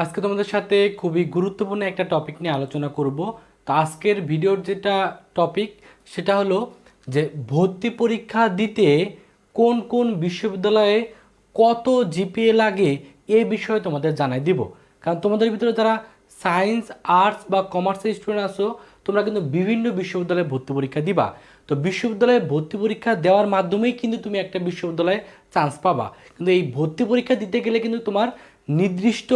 আজকে তোমাদের সাথে খুবই গুরুত্বপূর্ণ একটা টপিক নিয়ে আলোচনা করব। তো আজকের ভিডিওর যেটা টপিক সেটা হলো যে ভর্তি পরীক্ষা দিতে কোন কোন বিশ্ববিদ্যালয়ে কত জিপিএ লাগে এ বিষয়ে তোমাদের জানাই দিব। কারণ তোমাদের ভিতরে যারা সায়েন্স আর্টস বা কমার্সের স্টুডেন্ট আসো তোমরা কিন্তু বিভিন্ন বিশ্ববিদ্যালয়ে ভর্তি পরীক্ষা দিবা। তো বিশ্ববিদ্যালয়ে ভর্তি পরীক্ষা দেওয়ার মাধ্যমেই কিন্তু তুমি একটা বিশ্ববিদ্যালয়ে চান্স পাবা। কিন্তু এই ভর্তি পরীক্ষা দিতে গেলে কিন্তু তোমার নির্দিষ্ট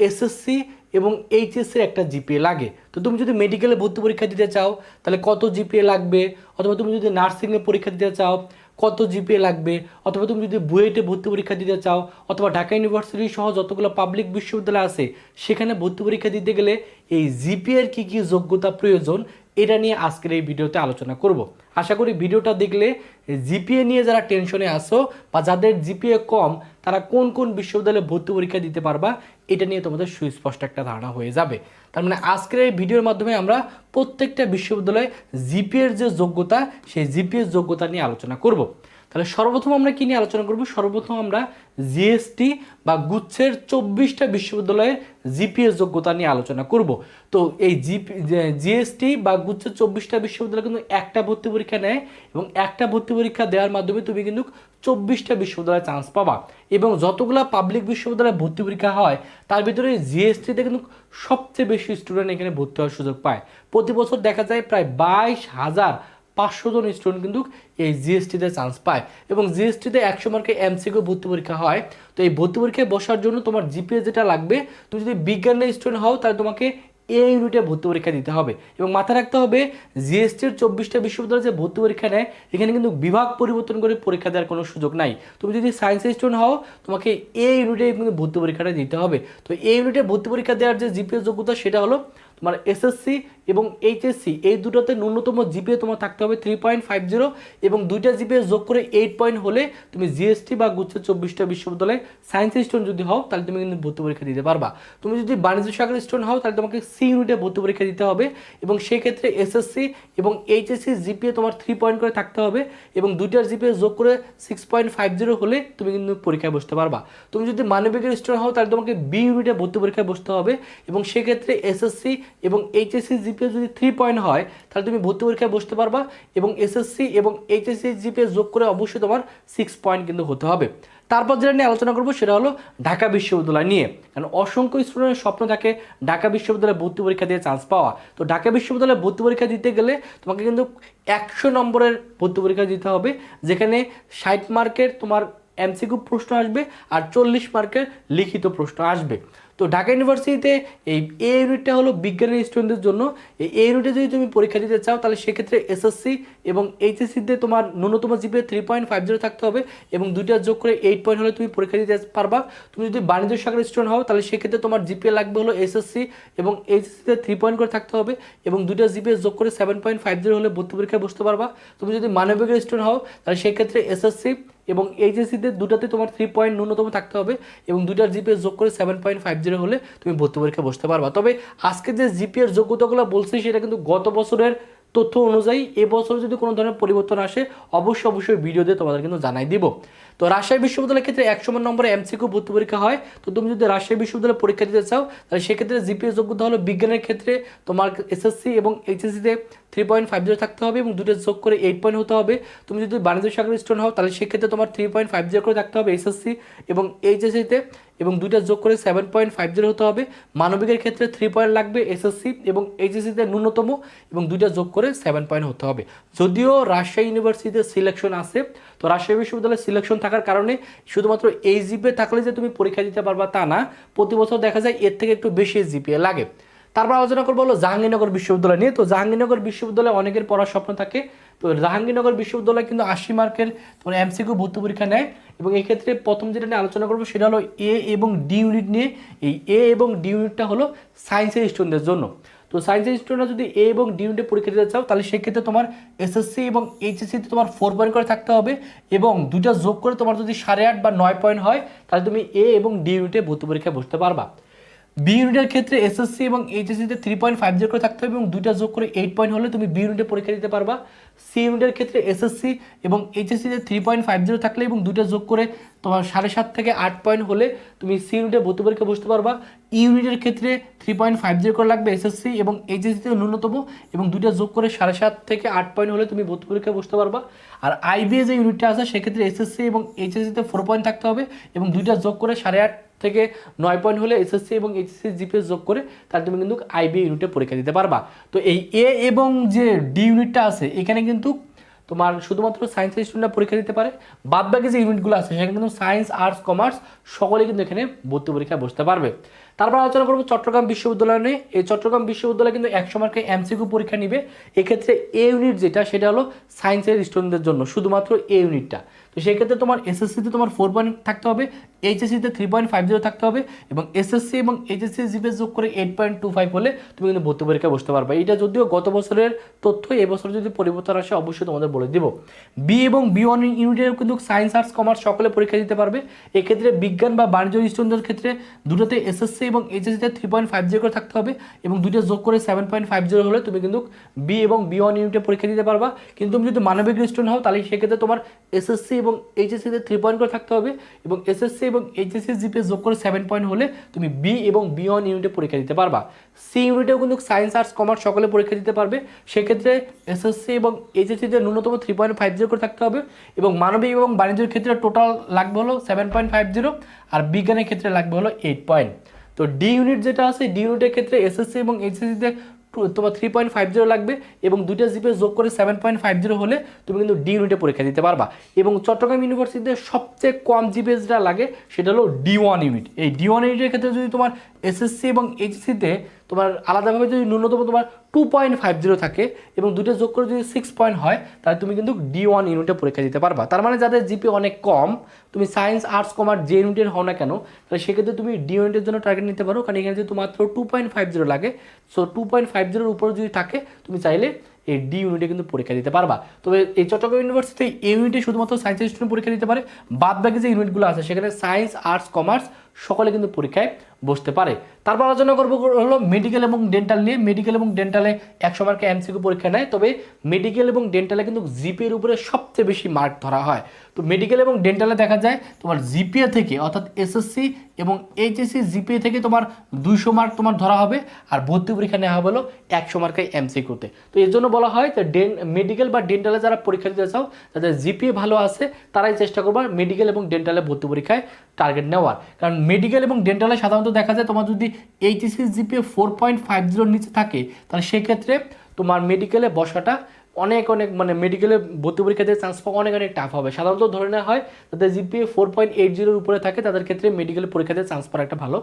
এসএসসি এবং এইচএসসির একটা জিপিএ লাগে। তো তুমি যদি মেডিকেলে ভর্তি পরীক্ষা দিতে চাও, তাহলে কত জিপিএ লাগবে? অথবা তুমি যদি নার্সিংয়ে পরীক্ষা দিতে চাও, কত জিপিএ লাগবে? অথবা তুমি যদি বুয়েটে ভর্তি পরীক্ষা দিতে চাও, অথবা ঢাকা ইউনিভার্সিটি সহ যতগুলো পাবলিক বিশ্ববিদ্যালয় আছে, সেখানে ভর্তি পরীক্ষা দিতে গেলে এই জিপিএর কী কী যোগ্যতা প্রয়োজন, এটা নিয়ে আজকের এই ভিডিওতে আলোচনা করব। আশা করি ভিডিওটা দেখলে জিপিএ নিয়ে যারা টেনশনে আসো বা যাদের জিপিএ কম, তারা কোন কোন বিশ্ববিদ্যালয়ে ভর্তি পরীক্ষা দিতে পারবা এটা নিয়ে তোমাদের সুস্পষ্ট একটা ধারণা হয়ে যাবে। তার মানে আজকের এই ভিডিওর মাধ্যমে আমরা প্রত্যেকটা বিশ্ববিদ্যালয়ে জিপিএর যে যোগ্যতা, সেই জিপিএর যোগ্যতা নিয়ে আলোচনা করব। তাহলে সর্বপ্রথম আমরা কি নিয়ে আলোচনা করব? সর্বপ্রথম আমরা জিএসটি বা গুচ্ছের চব্বিশটা বিশ্ববিদ্যালয়ের জিপিএস যোগ্যতা নিয়ে আলোচনা করব। তো এই জিপি জিএসটি বা গুচ্ছের চব্বিশটা বিশ্ববিদ্যালয় কিন্তু একটা ভর্তি পরীক্ষা নেয় এবং একটা ভর্তি পরীক্ষা দেওয়ার মাধ্যমে তুমি কিন্তু চব্বিশটা বিশ্ববিদ্যালয়ে চান্স পাবা। এবং যতগুলো পাবলিক বিশ্ববিদ্যালয়ে ভর্তি পরীক্ষা হয়, তার ভিতরে জিএসটিতে কিন্তু সবচেয়ে বেশি স্টুডেন্ট এখানে ভর্তি হওয়ার সুযোগ পায়। প্রতি বছর দেখা যায় প্রায় বাইশ হাজার পাঁচশো জন স্টুডেন্ট কিন্তু এই জিএসটিতে চান্স পায়। এবং জিএসটিতে একশো মার্কে এমসিকিউ ভর্তি পরীক্ষা হয়। তো এই ভর্তি পরীক্ষায় বসার জন্য তোমার জিপিএ যেটা লাগবে, তুমি যদি বিজ্ঞানের স্টুডেন্ট হও, তাহলে তোমাকে এ ইউনিটে ভর্তি পরীক্ষা দিতে হবে। এবং মাথায় রাখতে হবে জিএসটির চব্বিশটা বিশ্ববিদ্যালয়ে যে ভর্তি পরীক্ষা নেয়, এখানে কিন্তু বিভাগ পরিবর্তন করে পরীক্ষা দেওয়ার কোনো সুযোগ নাই। তুমি যদি সায়েন্সের স্টুডেন্ট হও, তোমাকে এ ইউনিটে কিন্তু ভর্তি পরীক্ষাটা দিতে হবে। তো এই ইউনিটে ভর্তি পরীক্ষা দেওয়ার যে জিপিএস যোগ্যতা, সেটা হলো তোমার এসএসসি এবং এইচএসসি এই দুটোতে ন্যূনতম জিপিএ তোমার থাকতে হবে থ্রি পয়েন্ট ফাইভ জিরো এবং দুইটা জিপিএ যোগ করে এইট পয়েন্ট হলে তুমি জিএসটি বা গুচ্ছের চব্বিশটা বিশ্ববিদ্যালয়ে সায়েন্সের স্টুডেন্ট যদি হও, তাহলে তুমি কিন্তু ভর্তি পরীক্ষা দিতে পারবা। তুমি যদি বাণিজ্য শাখার স্টুডেন্ট হও, তাহলে তোমাকে সি ইউনিটে ভর্তি পরীক্ষা দিতে হবে এবং সেক্ষেত্রে এসএসসি এবং এইচএসসি জিপিএ তোমার থ্রি পয়েন্ট করে থাকতে হবে এবং দুইটার জিপিএ যোগ করে সিক্স পয়েন্ট ফাইভ জিরো হলে তুমি কিন্তু পরীক্ষায় বসতে পারবা। তুমি যদি মানবিকের স্টুডেন্ট হও, তাহলে তোমাকে বি ইউনিটে ভর্তি পরীক্ষায় বসতে হবে এবং সেক্ষেত্রে এসএসসি এবং এইচএসসি জিপিএ যদি থ্রি পয়েন্ট হয়, তাহলে তুমি ভর্তি পরীক্ষায় বসতে পারবা এবং এসএসসি এবং এইচএসসি জিপিএ যোগ করে অবশ্যই তোমার সিক্স পয়েন্ট কিন্তু হতে হবে। তারপর যেটা নিয়ে আলোচনা করব সেটা হলো ঢাকা বিশ্ববিদ্যালয় নিয়ে। কারণ অসংখ্য স্টুডেন্টের স্বপ্ন থাকে ঢাকা বিশ্ববিদ্যালয়ে ভর্তি পরীক্ষা দিয়ে চান্স পাওয়া। তো ঢাকা বিশ্ববিদ্যালয়ে ভর্তি পরীক্ষা দিতে গেলে তোমাকে কিন্তু একশো নম্বরের ভর্তি পরীক্ষা দিতে হবে, যেখানে ষাট মার্কের তোমার এমসিকিউ প্রশ্ন আসবে আর চল্লিশ মার্কের লিখিত প্রশ্ন আসবে। তো ঢাকা ইউনিভার্সিটিতে এই এ ইউনিটটা হলো বিজ্ঞানের স্টুডেন্টদের জন্য। এই এ ইউনিটে যদি তুমি পরীক্ষা দিতে চাও, তাহলে সেক্ষেত্রে এসএসসি এবং এইচএসসিতে তোমার ন্যূনতম GPA three point five zero থাকতে হবে এবং দুইটা যোগ করে এইট পয়েন্ট হলে তুমি পরীক্ষা দিতে পারবা। তুমি যদি বাণিজ্য শাখার স্টুডেন্ট হও, তাহলে সেক্ষেত্রে তোমার জিপিএ লাগবে হলো এসএসসি এবং এইচএসসিতে থ্রি পয়েন্ট করে থাকতে হবে এবং দুইটা জিপিএ যোগ করে সেভেন পয়েন্ট ফাইভ জিরো হলে ভর্তি পরীক্ষায় বসতে পারবা। তুমি যদি মানবিকের স্টুডেন্ট হও, তাহলে সেক্ষেত্রে এসএসসি এবং এইচএসিতে দুটাতে তোমার থ্রি পয়েন্ট ন্যূনতম থাকতে হবে এবং দুটার জিপিএ যোগ করে সেভেন পয়েন্ট ফাইভ জিরো হলে তুমি ভর্তি পরীক্ষা বসতে পারবা। তবে আজকে যে জিপিএর যোগ্যতাগুলো বলছি সেটা কিন্তু গত বছরের তথ্য অনুযায়ী এবছর যদি কোনো ধরনের পরিবর্তন আসে, অবশ্যই অবশ্যই ভিডিওতে তোমাদের কিন্তু জানাই দিব। তো রাজশাহী বিশ্ববিদ্যালয়ের ক্ষেত্রে একশো নম্বরে এমসিকিউ ভর্তি পরীক্ষা হয়। তো তুমি যদি রাজশাহী বিশ্ববিদ্যালয়ে পরীক্ষা দিতে চাও, তাহলে সেক্ষেত্রে জিপিএস যোগ্যতা হলো বিজ্ঞানের ক্ষেত্রে তোমার এসএসসি এবং এইচএসসিতে থ্রি পয়েন্ট ফাইভ জিরো থাকতে হবে এবং দুটো যোগ করে এইট পয়েন্ট হতে হবে। তুমি যদি বাণিজ্য শাখার স্টুডেন্ট হও, তাহলে সেক্ষেত্রে তোমার থ্রি পয়েন্ট ফাইভ জিরো করে থাকতে হবে এসএসসি এবং এইচএসসিতে এবং দুইটা যোগ করে সেভেন পয়েন্ট ফাইভ জিরো হতে হবে। মানবিকের ক্ষেত্রে থ্রি পয়েন্ট লাগবে এসএসসি এবং এইচএসসিতে ন্যূনতম এবং দুইটা যোগ করে সেভেন পয়েন্ট হতে হবে। যদিও রাজশাহী ইউনিভার্সিটিতে সিলেকশন আছে, তো রাজশাহী বিশ্ববিদ্যালয়ে সিলেকশন থাকার কারণে শুধুমাত্র এই জিপিএ থাকলে যে তুমি পরীক্ষা দিতে পারবা তা না, প্রতি বছর দেখা যায় এর থেকে একটু বেশি জিপিএ লাগে। তারপর আলোচনা করব হলো জাহাঙ্গীরনগর বিশ্ববিদ্যালয় নিয়ে। তো জাহাঙ্গীরনগর বিশ্ববিদ্যালয়ে অনেকের পড়ার স্বপ্ন থাকে। তো জাহাঙ্গীরনগর বিশ্ববিদ্যালয় কিন্তু আশি মার্কের তোমার এমসিকিউ ভর্তি পরীক্ষা নেয় এবং এক্ষেত্রে প্রথম যেটা নিয়ে আলোচনা করব সেটা হলো এ এবং ডি ইউনিট নিয়ে। এই এ এবং ডি ইউনিটটা হলো সায়েন্সের স্টুডেন্টদের জন্য। তো সায়েন্সের স্টুডেন্টরা যদি এ এবং ডি ইউনিটে পরীক্ষা দিতে চাও, তাহলে সেক্ষেত্রে তোমার এসএসসি এবং এইচএসসিতে তোমার ফোর পয়েন্ট করে থাকতে হবে এবং দুইটা যোগ করে তোমার যদি সাড়ে আট বা নয় পয়েন্ট হয়, তাহলে তুমি এ এবং ডি ইউনিটে ভর্তি পরীক্ষায় বসতে পারবা। বি ইউনিটের ক্ষেত্রে এসএসসি এবং এইচএসসিতে থ্রি পয়েন্ট ফাইভ জিরো করে থাকতে হবে এবং দুইটা যোগ করে এইট পয়েন্ট হলে তুমি বি ইউনিটে পরীক্ষা দিতে পারবা। সি ইউনিটের ক্ষেত্রে এসএসসি এবং এইচএসসিতে থ্রি পয়েন্ট ফাইভ জিরো থাকলে এবং দুইটা যোগ করে তোমার সাড়ে সাত থেকে আট পয়েন্ট হলে তুমি সি ইউনিটে ভর্তি পরীক্ষা বসতে পারবা। ইউনিটের ক্ষেত্রে থ্রি পয়েন্ট ফাইভ জিরো করে লাগবে এসএসসি এবং এইচএসসিতে ন্যূনতম এবং দুইটা যোগ করে সাড়ে সাত থেকে আট পয়েন্ট হলে তুমি ভর্তি পরীক্ষা বসতে পারবা। আর আইবিএ যে ইউনিটটা আছে, সেক্ষেত্রে এসএসসি এবং এইচএসসিতে ফোর পয়েন্ট থাকতে হবে এবং দুইটা যোগ করে সাড়ে আট থেকে নয় পয়েন্ট হলে এসএসসি এবং এইচএসসি জিপিএস যোগ করে তাহলে তুমি কিন্তু আইবি ইউনিটে পরীক্ষা দিতে পারবা। তো এই এ এবং যে ডি ইউনিটটা আছে, এখানে কিন্তু তোমার শুধুমাত্র সায়েন্সের স্টুডেন্টরা পরীক্ষা দিতে পারে। বাদ বাকি যে ইউনিটগুলো আছে, সেখানে কিন্তু সায়েন্স আর্টস কমার্স সকলে কিন্তু এখানে ভর্তি পরীক্ষায় বসতে পারবে। তারপর আলোচনা করব চট্টগ্রাম বিশ্ববিদ্যালয় নিয়ে। এই চট্টগ্রাম বিশ্ববিদ্যালয় কিন্তু একশো মার্কে এমসিকিউ পরীক্ষা নিবে। এক্ষেত্রে এ ইউনিট যেটা, সেটা হলো সায়েন্সের স্টুডেন্টদের জন্য, শুধুমাত্র এ ইউনিটটা। তো সেই ক্ষেত্রে তোমার এসএসসিতে তোমার ফোর পয়েন্ট থাকতে হবে, এইচএসসিতে থ্রি পয়েন্ট ফাইভ জিরো থাকতে হবে এবং এসএসসি এবং এইচএসসি জিপিএস যোগ করে এইট পয়েন্ট টু ফাইভ হলে তুমি কিন্তু ভর্তি পরীক্ষা বসতে পারবে। এটা যদিও গত বছরের তথ্য এবছর যদি পরিবর্তন আসে, অবশ্যই তোমাদের বলে দিব। বি এবং বি ওয়ান ইউনিটের কিন্তু সায়েন্স আর্টস কমার্স সকলে পরীক্ষা দিতে পারবে। এক্ষেত্রে বিজ্ঞান বা বাণিজ্য স্টুডেন্টদের ক্ষেত্রে দুটোতে এসএসসি এবং এইচএসসিতে থ্রি পয়েন্ট ফাইভ জিরো করে থাকতে হবে এবং দুটো যোগ করে সেভেন পয়েন্ট ফাইভ জিরো হলে তুমি কিন্তু বি এবং বি ওয়ান ইউনিটে পরীক্ষা দিতে পারবা। কিন্তু তুমি যদি মানবিক স্টুডেন্ট হও, তাহলে সেক্ষেত্রে তোমার এসএসসি এবং এইচএসসিতে থ্রি পয়েন্ট করে থাকতে হবে এবং এসএসসি এবং এইচএসসি জিপে যোগ করে সেভেন পয়েন্ট হলে তুমি বি এবং বি ওয়ান ইউনিটে পরীক্ষা দিতে পারবা। সি ইউনিটেও কিন্তু সায়েন্স আর্টস কমার্স সকলে পরীক্ষা দিতে পারবে। সেক্ষেত্রে এসএসসি এবং এইচএসসিতে ন্যূনতম থ্রি পয়েন্ট ফাইভ জিরো করে থাকতে হবে এবং মানবিক এবং বাণিজ্যের ক্ষেত্রে টোটাল লাগবে হলো সেভেন পয়েন্ট ফাইভ জিরো আর বিজ্ঞানের ক্ষেত্রে লাগবে হলো এইট পয়েন্ট তো ডি ইউনিট যেটা আছে ডি ইউনিটের ক্ষেত্রে এসএসসি এবং এইচএসসিতে তোমার থ্রি পয়েন্ট ফাইভ জিরো লাগবে এবং দুইটা জিপে যোগ করে সেভেন পয়েন্ট ফাইভ জিরো হলে তুমি কিন্তু ডি ইউনিটে পরীক্ষা দিতে পারবা। এবং চট্টগ্রাম ইউনিভার্সিটিতে সবচেয়ে কম জিপে যেটা লাগে, সেটা হলো ডি ওয়ান ইউনিট এই ডি ওয়ান ইউনিটের ক্ষেত্রে যদি তোমার এসএসসি এবং এইচএসসিতে তোমার আলাদাভাবে যদি ন্যূনতম তোমার টু পয়েন্ট ফাইভ জিরো থাকে এবং দুটো যোগ করে যদি সিক্স পয়েন্ট হয়, তাহলে তুমি কিন্তু ডি ওয়ান ইউনিটে পরীক্ষা দিতে পারবা। তার মানে যাদের জিপি অনেক কম, তুমি সায়েন্স আর্টস কমার্স যে ইউনিটের হও না কেন, তাহলে সেক্ষেত্রে তুমি ডি ইউনিটের জন্য টার্গেট নিতে পারো। কারণ এখানে যদি মাত্র টু পয়েন্ট ফাইভ জিরো লাগে সো টু পয়েন্ট ফাইভ জিরোর উপরে যদি থাকে, তুমি চাইলে এই ডি ইউনিটে কিন্তু পরীক্ষা দিতে পারবা। তবে এই চট্টগ্রাম ইউনিভার্সিটি এই ইউনিটে শুধুমাত্র সায়েন্সের স্টুডেন্ট পরীক্ষা দিতে পারে। বাদ বাকি যে ইউনিটগুলো আছে, সেখানে সায়েন্স আর্টস কমার্স সকলে কিন্তু পরীক্ষায় বসতে পারে। তারপর আলোচনা করব হলো মেডিকেল এবং ডেন্টাল নিয়ে। মেডিকেল এবং ডেন্টালে একশো মার্কে এমসিকিউ পরীক্ষা নেয়। তবে মেডিকেল এবং ডেন্টালে কিন্তু জিপের উপরে সবচেয়ে বেশি মার্ক ধরা হয়। তো মেডিকেল এবং ডেন্টালে দেখা যায় তোমার জিপিএ থেকে, অর্থাৎ এসএসসি এবং এইচএসসি জিপিএ থেকে তোমার দুইশো মার্ক তোমার ধরা হবে আর ভর্তি পরীক্ষা নেওয়া হলো একশো মার্কায় এমসিকিউতে তো। এর জন্য বলা হয় যে ডেন মেডিকেল বা ডেন্টালে যারা পরীক্ষা দিতে চাও, যাদের জিপিএ ভালো আছে, তারাই চেষ্টা করবা মেডিকেল এবং ডেন্টালে ভর্তি পরীক্ষায় টার্গেট নেওয়ার। কারণ মেডিকেল এবং ডেন্টালে সাধারণত দেখা যায় তোমার যদি HSC GPA four point five জিরোর নিচে থাকে, তাহলে সেক্ষেত্রে তোমার মেডিকেলে বসাটা অনেক অনেক মানে মেডিকেলে ভর্তি পরীক্ষাতে চান্স পাওয়া অনেক অনেক টাফ হবে। সাধারণত ধরে নেওয়া হয়, তাদের জিপিএ ফোর পয়েন্ট এইট জিরোর উপরে থাকে, তাদের ক্ষেত্রে মেডিকেল পরীক্ষাতে চান্স পাওয়ার একটা ভালো।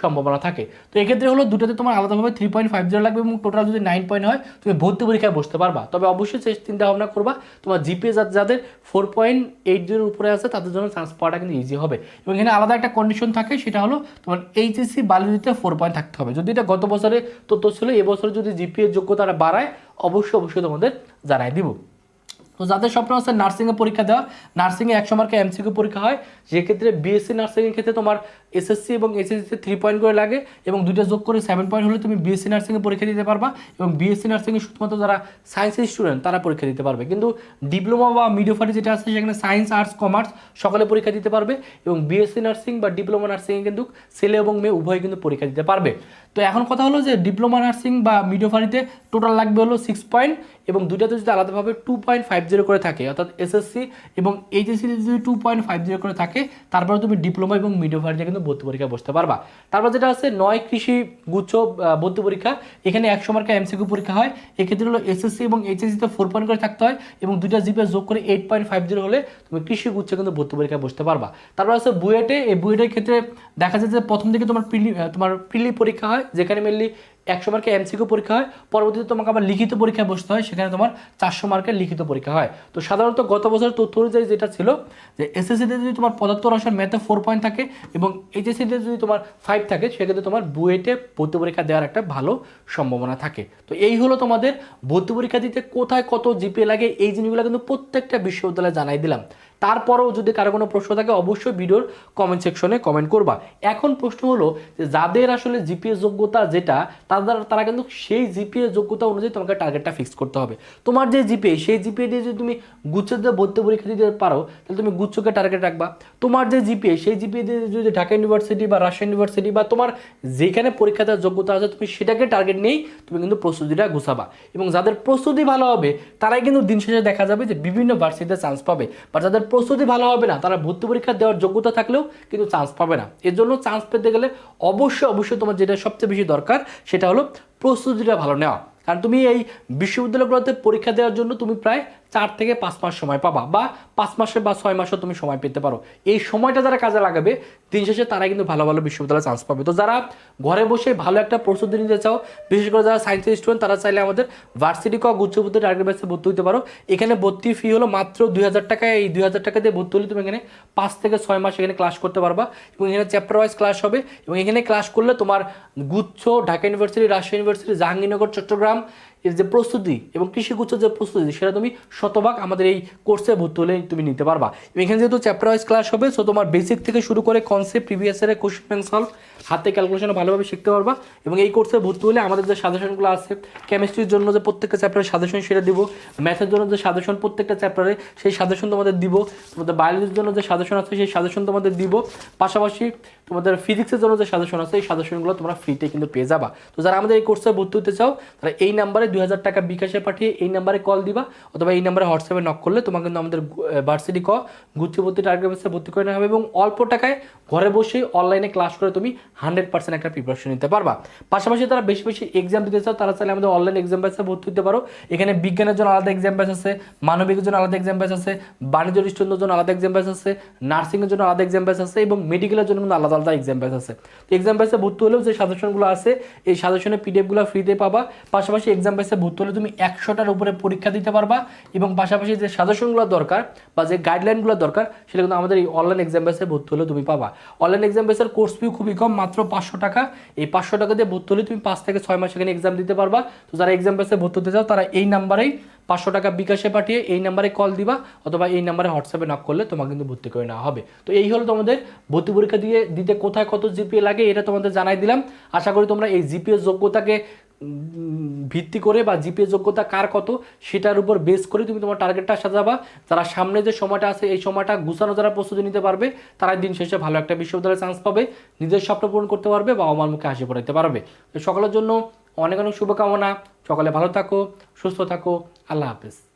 সম্ভাবনা থাকে। তো এক্ষেত্রে হলো দুটোতে তোমার আলাদাভাবে থ্রি পয়েন্ট ফাইভ জিরো লাগবে এবং টোটাল যদি নাইন পয়েন্ট হয়, তুমি ভর্তি পরীক্ষায় বসতে পারবা। তবে অবশ্যই সে চিন্তা ভাবনা করবা, তোমার জিপিএ যাদের ফোর পয়েন্ট এইট জিরোর উপরে আছে, তাদের জন্য চান্স পাওয়াটা কিন্তু ইজি হবে। এবং এখানে আলাদা একটা কন্ডিশন থাকে, সেটা হলো তোমার এইচএসসি বায়োলজিতে ফোর পয়েন্ট থাকতে হবে। যদি এটা গত বছরে তথ্য ছিল এবছর যদি জিপিএর যোগ্যতাটা বাড়ায়, অবশ্যই অবশ্যই তোমাদের জানাই দিব। তো যাদের স্বপ্ন আছে নার্সিংয়ে পরীক্ষা দেওয়া নার্সিংয়ে একশো মার্কে এমসিকিউ পরীক্ষা হয়, যেক্ষেত্রে বিএসসি নার্সিংয়ের ক্ষেত্রে তোমার এসএসসি এবং এসএসসিতে থ্রি পয়েন্ট করে লাগে এবং দুইটা যোগ করে সেভেন পয়েন্ট হলে তুমি বিএসসি নার্সিংয়ে পরীক্ষা দিতে পারবা এবং বিএসসি নার্সিংয়ে শুধুমাত্র যারা সায়েন্সের স্টুডেন্ট তারা পরীক্ষা দিতে পারবে। কিন্তু ডিপ্লোমা বা মিডিওফারি যেটা আছে সেখানে সায়েন্স আর্টস কমার্স সকলে পরীক্ষা দিতে পারবে এবং বিএসসি নার্সিং বা ডিপ্লোমা নার্সিংয়ে কিন্তু ছেলে এবং মেয়ে উভয় কিন্তু পরীক্ষা দিতে পারবে। তো এখন কথা হলো যে ডিপ্লোমা নার্সিং বা মিডিওফারিতে টোটাল লাগবে হলো সিক্স পয়েন্ট এবং দুইটাতে যদি আলাদাভাবে টু পয়েন্ট ফাইভ জিরো করে থাকে, অর্থাৎ এসএসসি এবং এইচএসসিতে যদি টু পয়েন্ট ফাইভ জিরো করে থাকে, তারপরে তুমি ডিপ্লোমা এবং মিডিওফারিতে কিন্তু ভর্তি পরীক্ষা বসতে পারবা। তারপর যেটা আছে, নয় কৃষি গুচ্ছ ভর্তি পরীক্ষা। এখানে একশো মার্কা এমসিকিউ পরীক্ষা হয়। এক্ষেত্রে হলো এসএসসি এবং এইচএসসিতে ফোর পয়েন্ট করে থাকতে হয় এবং দুইটা জিপে যোগ করে এইট পয়েন্ট ফাইভ জিরো হলে তুমি কৃষি গুচ্ছে কিন্তু ভর্তি পরীক্ষা বসতে পারবা। তারপর আছে বুয়েটে। এই বুয়েটের ক্ষেত্রে দেখা যায় যে প্রথম দিকে তোমার প্রিলি তোমার প্রিলি পরীক্ষা হয়, যেখানে মেনলি একশো মার্কের এমসিকিউ পরীক্ষা হয়, পরবর্তীতে তোমাকে আবার লিখিত পরীক্ষায় বসতে হয়, সেখানে তোমার চারশো মার্কের লিখিত পরীক্ষা হয়। তো সাধারণত গত বছরের তথ্য অনুযায়ী যেটা ছিল যে এসএসসিতে যদি তোমার পদার্থ রসায়ন ম্যাথে ফোর পয়েন্ট থাকে এবং এইচএসসিতে যদি তোমার ফাইভ থাকে, সেক্ষেত্রে তোমার বুয়েটে ভর্তি পরীক্ষা দেওয়ার একটা ভালো সম্ভাবনা থাকে। তো এই হলো তোমাদের ভর্তি পরীক্ষা দিতে কোথায় কত জিপিএ লাগে, এই জিনিসগুলো কিন্তু প্রত্যেকটা বিশ্ববিদ্যালয়ে জানাই দিলাম। তারপরেও যদি কারও কোনো প্রশ্ন থাকে, অবশ্যই ভিডিওর কমেন্ট সেকশনে কমেন্ট করবা। এখন প্রশ্ন হলো যে, যাদের আসলে জিপিএ যোগ্যতা যেটা, তাদের, তারা কিন্তু সেই জিপিএ যোগ্যতা অনুযায়ী তোমাকে টার্গেটটা ফিক্স করতে হবে। তোমার যে জিপিএ সেই জিপিএ দিয়ে যদি তুমি গুচ্ছের দিয়ে ভর্তি পরীক্ষা দিতে পারো, তাহলে তুমি গুচ্ছকে টার্গেট রাখবা। তোমার যে জিপিএ সেই জিপিএ দিয়ে যদি ঢাকা ইউনিভার্সিটি বা রাজশাহী ইউনিভার্সিটি বা তোমার যেখানে পরীক্ষা দেওয়ার যোগ্যতা আছে, তুমি সেটাকে টার্গেট নিয়েই তুমি কিন্তু প্রস্তুতিটা গুছাবা। এবং যাদের প্রস্তুতি ভালো হবে, তারাই কিন্তু দিন শেষে দেখা যাবে যে বিভিন্ন ভার্সিটিতে চান্স পাবে। বা যাদের প্রস্তুতি ভালো হবে না, তারা ভর্তি পরীক্ষা দেওয়ার যোগ্যতা থাকলেও কিন্তু চান্স পাবে না। এর জন্য চান্স পেতে গেলে অবশ্যই অবশ্যই তোমার যেটা সবচেয়ে বেশি দরকার সেটা হলো প্রস্তুতিটা ভালো নেওয়া। কারণ তুমি এই বিশ্ববিদ্যালয়গুলোতে পরীক্ষা দেওয়ার জন্য তুমি প্রায় চার থেকে পাঁচ মাস সময় পাবা বা পাঁচ মাসে বা ছয় মাসও তুমি সময় পেতে পারো। এই সময়টা যারা কাজে লাগাবে, দিন শেষে তারা কিন্তু ভালো ভালো বিশ্ববিদ্যালয়ে চান্স পাবে। তো যারা ঘরে বসে ভালো একটা প্রস্তুতি নিতে চাও, বিশেষ করে যারা সায়েন্সের স্টুডেন্ট তারা চাইলে আমাদের ভার্সিটি ক গুচ্ছবুদ্ধি টার্গেট বেসে ভর্তি হতে পারো। এখানে ভর্তি ফি হলো মাত্র দুই হাজার টাকা, এই দুই হাজার টাকা দিয়ে ভর্তি হলে তুমি এখানে পাঁচ থেকে ছয় মাস এখানে ক্লাস করতে পারবা এবং এখানে চ্যাপ্টার ওয়াইজ ক্লাস হবে এবং এখানে ক্লাস করলে তোমার গুচ্ছ, ঢাকা ইউনিভার্সিটি রাজশাহী ইউনিভার্সিটি জাহাঙ্গীরনগর, চট্টগ্রাম এর যে প্রস্তুতি এবং কৃষিগুচ্ছ যে প্রস্তুতি, সেটা তুমি শতভাগ আমাদের এই কোর্সে ভর্তি হলে তুমি নিতে পারবা। এখানে যেহেতু চ্যাপ্টার ওয়াইজ ক্লাস হবে সো তোমার বেসিক থেকে শুরু করে কনসেপ্ট প্রিভিয়াস ইয়ারের কোশ্চেন ব্যাংক সলভ হাতে ক্যালকুলেশন ভালোভাবে শিখতে পারবা এবং এই কোর্সে ভর্তি হলে আমাদের যে সাজেশনগুলো আছে কেমিস্ট্রির জন্য যে প্রত্যেকটা চ্যাপ্টারের সাজেশন সেটা দিব ম্যাথের জন্য যে সাজেশন প্রত্যেকটা চ্যাপ্টারে সেই সাজেশন তোমাদের দিব, তোমাদের বায়োলজির জন্য যে সাজেশন আছে, সেই সাজেশন তোমাদের দিব। পাশাপাশি তোমাদের ফিজিক্সের জন্য যে সাজেশন আছে, এই সাজেশনগুলো তোমরা ফ্রিতে কিন্তু পেয়ে যাবা। তো যারা আমাদের এই কোর্সে ভর্তি হতে চাও, তারা এই নাম্বারে দুই হাজার টাকা বিকাশে পাঠিয়ে এই নাম্বারে কল দিবা, অথবা এই নাম্বারে হোয়াটসঅ্যাপে নক করলে তোমার কিন্তু আমাদের ভার্সিটি ক, গুচ্ছ ভর্তি টার্গেট বেসে ভর্তি করে নেওয়া হবে এবং অল্প টাকায় ঘরে বসে অনলাইনে ক্লাস করে তুমি হান্ড্রেড পার্সেন্ট একটা প্রিপারেশন নিতে পারবা। পাশাপাশি তারা বেশি বেশি এক্সাম দিতে চাও, তারা চাইলে আমাদের অনলাইন এক্সাম ব্যাচে ভর্তি হতে পারো। এখানে বিজ্ঞানের জন্য আলাদা এক্সাম ব্যাচ আছে, মানবিকের জন্য আলাদা এক্সাম ব্যাচ আছে, বাণিজ্য স্টুডেন্টের জন্য আলাদা এক্সাম ব্যাচ আছে নার্সিংয়ের জন্য আলাদা এক্সাম ব্যাচ আছে এবং মেডিকেলের জন্য কিন্তু আলাদা আলাদা আছে। তো এক্সাম ভর্তি হলেও যে সাজেশনগুলো আছে, এই সাজেশনের পিডিএফগুলো ফ্রিতে পাবা। পাশাপাশি এক্সাম ভর্তি হলে তুমি একশোটার উপরে পরীক্ষা দিতে পারবা এবং পাশাপাশি যে সাজেশনগুলো দরকার বা যে গাইডলাইনগুলো দরকার, সেটা কিন্তু আমাদের এই অনলাইন এক্সাম ভর্তি হলে তুমি পাবা। অনলাইন এক্সাম কোর্স ফি খুবই কম, মাত্র পাঁচশো টাকা। এই পাঁচশো টাকা দিয়ে ভর্তি হলে তুমি পাঁচ থেকে ছয় মাস এখানে এক্সাম দিতে পারবা। তো যারা এক্সাম ভর্তি হতে চাও, তারা এই নাম্বারেই পাঁচশো টাকা বিকাশে পাঠিয়ে এই নাম্বারে কল দিবা, অথবা এই নাম্বারে হোয়াটসঅ্যাপে নক করলে তোমাকে কিন্তু ভর্তি করে নেওয়া হবে। তো এই হলো তোমাদের ভর্তি পরীক্ষা দিয়ে দিতে কোথায় কত জিপিএ লাগে, এটা তোমাদের জানাই দিলাম। আশা করি তোমরা এই জিপিএ যোগ্যতাকে ভিত্তি করে বা জিপিএ যোগ্যতা কার কত, সেটার উপর বেস করে তুমি তোমার টার্গেটটা সাজাবা। যারা সামনে যে সময়টা আছে, এই সময়টা গুছানো যারা প্রস্তুতি নিতে পারবে তারা দিন শেষে ভালো একটা বিশ্ববিদ্যালয়ে চান্স পাবে, নিজের স্বপ্ন পূরণ করতে পারবে বা আমার মুখে হাসি পড়াইতে পারবে। সকলের জন্য অনেক অনেক শুভকামনা। সকলে ভালো থাকো সুস্থ থাকো। আল্লাহ হাফেজ।